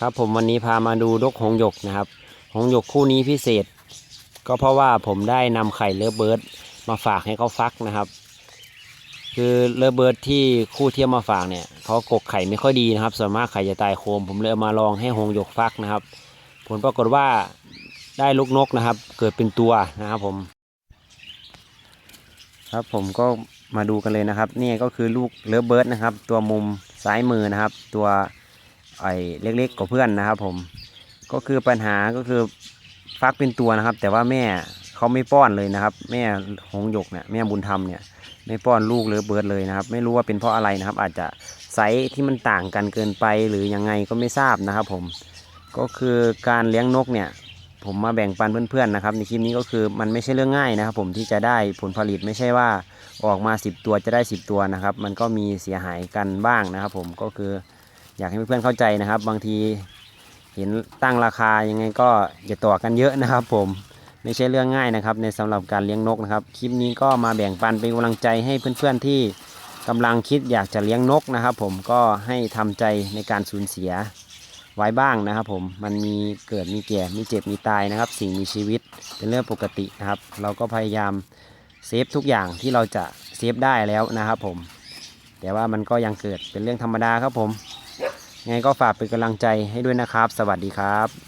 ครับผมวันนี้พามาดูนกหงหยกนะครับหงหยกคู่นี้พิเศษ ก็เพราะว่าผมได้นำไข่เลิฟเบิร์ดมาฝากให้เขาฟักนะครับ คือเลิฟเบิร์ดที่คู่เทียมมาฝากเนี่ยเขากกไข่ไม่ค่อยดีนะครับส่วนมากไข่จะตายโคม ผมเลยมาลองให้หงหยกฟักนะครับ ผลปรากฏว่าได้ลูกนกนะครับ เกิดเป็นตัวนะครับผม ครับผมก็มาดูกันเลยนะครับ นี่ก็คือลูกเลิฟเบิร์ดนะครับ ตัวมุมซ้ายมือนะครับ ตัว ไอ้เล็กๆกว่าเพื่อนนะครับผมก็คือปัญหาก็คือฟักเป็นตัวนะครับ แต่ว่าแม่เขาไม่ป้อนเลยนะครับ แม่หงหยกเนี่ยแม่บุญธรรมเนี่ยไม่ป้อนลูกเลิฟเบิร์ดเลยนะครับ ไม่รู้ว่าเป็นเพราะอะไรนะครับ อาจจะไซส์ที่มันต่างกันเกินไปหรือยังไงก็ไม่ทราบนะครับ ผมก็คือการเลี้ยงนกเนี่ยผมมาแบ่งปันเพื่อนๆนะครับในคลิปนี้ก็คือมันไม่ใช่เรื่องง่ายนะครับ ผมที่จะได้ผลผลิตไม่ใช่ว่าออกมา 10 ตัวจะได้ 10 ตัวนะครับ มันก็มีเสียหายกันบ้างนะครับ ผมก็คือ อยากให้เพื่อนๆเข้าใจนะครับ บางทีเห็นตั้งราคายังไงก็อย่าต่อกันเยอะนะครับ ผมไม่ใช่เรื่องง่ายนะครับ ในสำหรับการเลี้ยงนกนะครับ คลิปนี้ก็มาแบ่งปันเป็นกำลังใจให้เพื่อนๆที่กำลังคิดอยากจะเลี้ยงนกนะครับ ผมก็ให้ทำใจในการสูญเสียไว้บ้างนะครับผมมันมีเกิดมีแก่มีเจ็บมีตายนะครับ สิ่งมีชีวิตเป็นเรื่องปกตินะครับ เราก็พยายามเซฟทุกอย่างที่เราจะเซฟได้แล้วนะครับผมแต่ว่ามันก็ยังเกิดเป็นเรื่องธรรมดาครับผม ไงก็ฝากเป็นกำลังใจให้ด้วยนะครับ สวัสดีครับ